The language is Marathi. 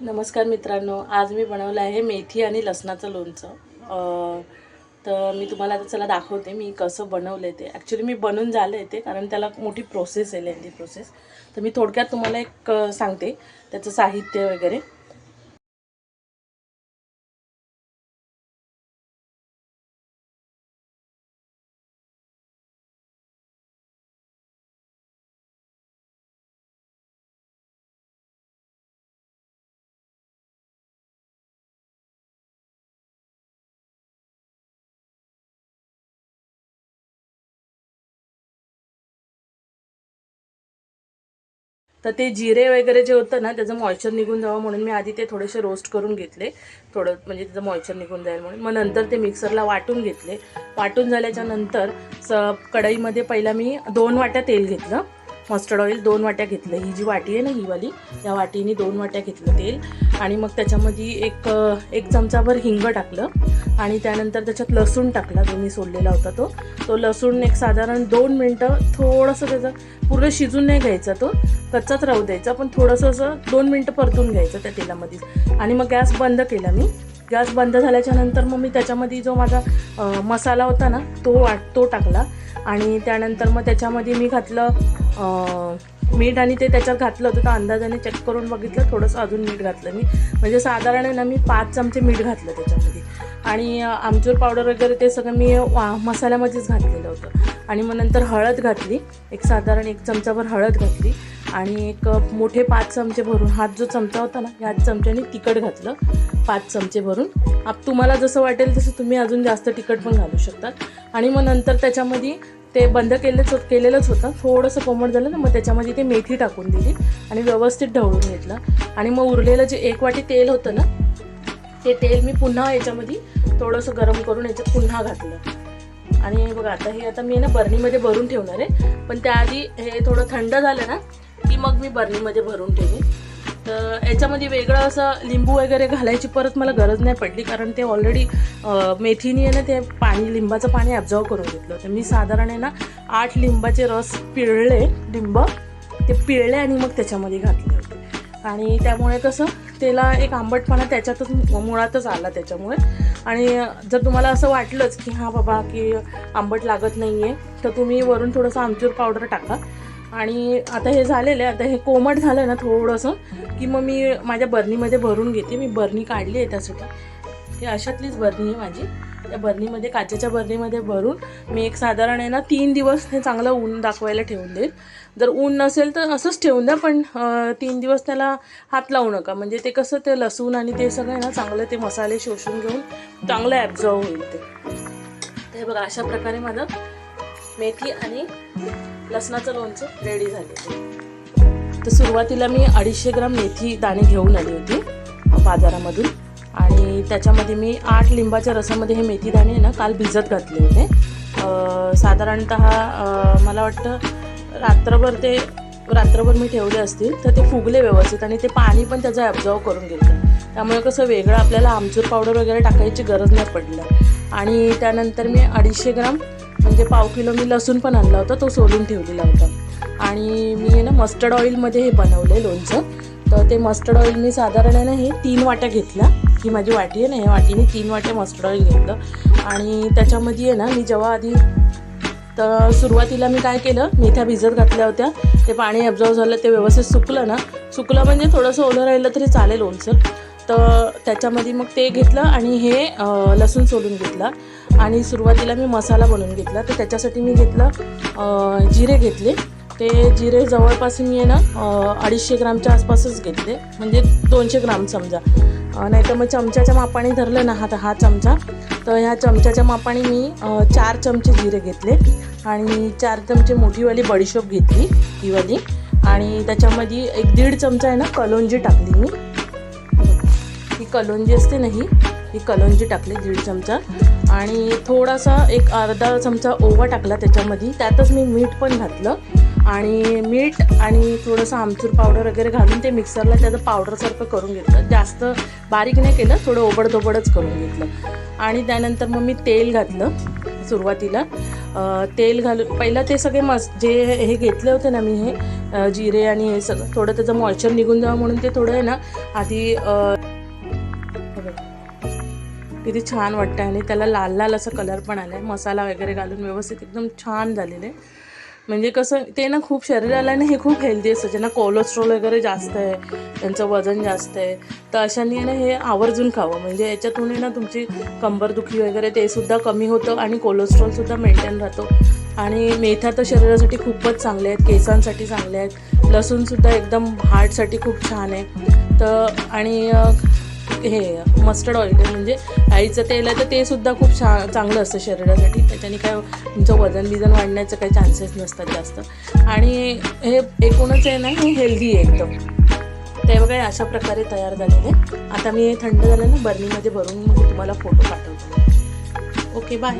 नमस्कार मित्रांनो आज मी बनवलं आहे मेथी आणि लसणाचं लोणचं. तर मी तुम्हाला आता चला दाखवते मी कसं बनवलं आहे ते. ॲक्च्युली मी बनवून झालं आहे ते कारण त्याला मोठी प्रोसेस आहे लेंदी प्रोसेस तर मी थोडक्यात तुम्हाला एक सांगते त्याचं साहित्य वगैरे. तर ते जिरे वगैरे जे होतं ना त्याचं मॉइश्चर निघून जावं म्हणून मी आधी ते थोडेसे रोस्ट करून घेतले. थोडं म्हणजे त्याचं मॉइश्चर निघून जाईल म्हणून. मग नंतर ते मिक्सरला वाटून घेतले. वाटून झाल्याच्यानंतर स कढईमध्ये पहिला मी दोन वाट्या तेल घेतलं. मस्टर्ड ऑइल दोन वाट्या घेतलं. ही जी वाटी आहे ना ही वाली या वाटीने दोन वाट्या घेतलं तेल. आणि मग त्याच्यामध्ये एक एक चमचाभर हिंग टाकलं. आणि त्यानंतर त्याच्यात लसूण टाकला जो मी सोडलेला होता तो. तो लसूण एक साधारण दोन मिनटं थोडंसं त्याचं पूर्ण शिजून नाही घ्यायचा तो. कच्चाच राहू द्यायचा पण थोडंसं असं दोन मिनटं परतून घ्यायचं त्या तेलामध्ये. आणि मग गॅस बंद केला मी. गॅस बंद झाल्याच्यानंतर मग मी त्याच्यामध्ये जो माझा मसाला होता ना तो वाट तो टाकला. आणि त्यानंतर मग त्याच्यामध्ये मी घातलं मीठ आणि ते त्याच्यात घातलं होतं. तर अंदाजाने चेक करून बघितलं थोडंसं अजून मीठ घातलं मी. म्हणजे साधारण आहे ना मी पाच चमचे मीठ घातलं त्याच्यामध्ये. आणि आमचूर पावडर वगैरे ते सगळं मी वा मसाल्यामध्येच घातलेलं होतं. आणि मग नंतर हळद घातली. एक साधारण एक चमचाभर हळद घातली. आणि एक मोठे पाच चमचे भरून हात जो चमचा होता ना ह्याच चमच्याने तिखट घातलं पाच चमचे भरून. आप तुम्हाला जसं वाटेल तसं तुम्ही अजून जास्त तिखट पण घालू शकतात. आणि मग नंतर त्याच्यामध्ये ते बंद केलंच केलेलंच होतं. थोडंसं कोमट झालं ना मग त्याच्यामध्ये ते मेथी टाकून दिली आणि व्यवस्थित ढवळून घेतलं. आणि मग उरलेलं जे एक वाटी तेल होतं ना ते तेल मी पुन्हा याच्यामध्ये थोडंसं गरम करून याच्यात पुन्हा घातलं. आणि बघा आता हे आता मी ना बर्नीमध्ये भरून ठेवणार आहे. पण त्याआधी हे थोडं थंड झालं ना की मग मी बर्नीमध्ये भरून ठेवेन तर याच्यामध्ये वेगळं असं लिंबू वगैरे घालायची परत मला गरज नाही पडली कारण ते ऑलरेडी मेथीने आहे ना ते पाणी लिंबाचं पाणी ॲब्झॉर्व करून घेतलं. तर मी साधारण आहे ना आठ लिंबाचे रस पिळले लिंब ते पिळले आणि मग त्याच्यामध्ये घातले. होते आणि त्यामुळे कसं त्याला एक आंबटपणा त्याच्यातच मुळातच आला त्याच्यामुळे. आणि जर तुम्हाला असं वाटलंच की हां बाबा की आंबट लागत नाही आहे तर तुम्ही वरून थोडंसं आमचूर पावडर टाका. आणि आता हे झालेलं आहे आता हे कोमट झालं ना थोडंसं की मग मी माझ्या बर्नीमध्ये भरून घेते मी बर्नी काढली आहे त्यासाठी. हे अशातलीच बर्नी आहे माझी. त्या बर्नीमध्ये काचेच्या बर्नीमध्ये भरून मी एक साधारण आहे ना तीन दिवस हे चांगलं ऊन दाखवायला ठेवून देईल. जर ऊन नसेल तर असंच ठेवून द्या पण तीन दिवस त्याला हात लावू नका. म्हणजे ते कसं ते लसूण आणि ते सगळं आहे ना चांगलं ते मसाले शोषून घेऊन चांगलं ॲब्झॉर्व होईल ते. बघा अशा प्रकारे माझं मेथी आणि लसणाचं लोणचं रेडी झाले तर सुरुवातीला मी अडीचशे ग्राम मेथी दाणे घेऊन आली होती बाजारामधून. आणि त्याच्यामध्ये मी आठ लिंबाच्या रसामध्ये हे मेथी दाणे आहे ना काल भिजत घातले होते. साधारणत साधारणतः मला वाटतं रात्रभर ते रात्रभर मी ठेवले असतील तर ते फुगले व्यवस्थित आणि ते पाणी पण त्याचं ॲब्झॉर्व करून घेतलं त्यामुळे कसं वेगळं आपल्याला आमचूर पावडर वगैरे टाकायची गरज नाही पडलं. आणि त्यानंतर मी अडीचशे ग्राम म्हणजे पाव किलो मी लसूण पण आणला होता तो सोलून ठेवलेला होता. आणि मी आहे ना मस्टर्ड ऑइलमध्ये हे बनवलं आहे लोणचं. तर ते मस्टर्ड ऑइल मी साधारण आहे ना हे तीन वाट्या घेतल्या. ही माझी वाटी आहे ना ह्या वाटीने तीन वाट्या मस्टर्ड ऑइल घेतलं. आणि त्याच्यामध्ये आहे ना मी जेव्हा आधी तर सुरुवातीला मी काय केलं मेथ्या भिजत घातल्या होत्या. ते पाणी ॲब्झॉर्व झालं ते व्यवस्थित सुकलं ना. सुकलं म्हणजे थोडंसं ओलं राहिलं तरी चालेल ओलसर तर त्याच्यामध्ये मग ते घेतलं आणि हे लसूण सोलून घेतला. आणि सुरुवातीला मी मसाला बनवून घेतला. तर त्याच्यासाठी मी घेतलं जिरे घेतले. ते जिरे जवळपास मी आहे ना अडीचशे ग्रामच्या आसपासच घेतले. म्हणजे दोनशे ग्राम समजा. नाही तर मग चमच्याच्या मापाने धरलं ना हा हा चमचा. तर ह्या चमच्याच्या मापाने मी चार चमचे जिरे घेतले. आणि चार चमचे मोठीवाली बडीशोप घेतली ही वाली. आणि त्याच्यामध्ये एक दीड चमचा आहे ना कलोंजी टाकली मी. ही कलोंजी असते ना ही ही कलोंजी टाकली दीड चमचा. आणि थोडासा एक अर्धा चमचा ओवा टाकला त्याच्यामध्ये. त्यातच मी मीठ पण घातलं. आणि मीठ आणि थोडंसं आमचूर पावडर वगैरे घालून ते मिक्सरला त्याचं पावडरसारखं करून घेतलं. जास्त बारीक नाही केलं थोडं ओबडधोबडच करून घेतलं. आणि त्यानंतर मग मी तेल घातलं सुरुवातीला. तेल घालून पहिला ते सगळे मस जे हे घेतले होते ना मी हे जिरे आणि हे सगळं थोडं त्याचं मॉइश्चर निघून जावं म्हणून ते थोडं आहे ना आधी किती छान वाटतं आणि त्याला लाल लाल असं कलर पण आला आहे मसाला वगैरे घालून व्यवस्थित एकदम छान झालेलं. आहे म्हणजे कसं ते ना खूप शरीराला ना हे खूप हेल्दी असतं. ज्यांना कोलेस्ट्रॉल वगैरे जास्त आहे त्यांचं वजन जास्त आहे तर अशाने ना हे आवर्जून खावं. म्हणजे याच्यातून आहे ना तुमची कंबरदुखी वगैरे ते सुद्धा कमी होतं आणि कोलेस्ट्रॉलसुद्धा मेंटेन राहतो. आणि मेथ्या तर शरीरासाठी खूपच चांगल्या आहेत केसांसाठी चांगल्या आहेत. लसूणसुद्धा एकदम हार्टसाठी खूप छान आहे. तर आणि हे मस्टर्ड ऑइल म्हणजे आईचं तेल आहे तर ते सुद्धा खूप छा चांगलं असतं शरीरासाठी. त्याच्याने काय तुमचं वजन बिजन वाढण्याचं काही चान्सेस नसतात जास्त. आणि हे एकूणच आहे ना हे हेल्दी आहे एकदम. ते बघा अशा प्रकारे तयार झालेले आता मी हे थंड झालं ना बर्नीमध्ये भरून मग तुम्हाला फोटो पाठवतो. Okay bye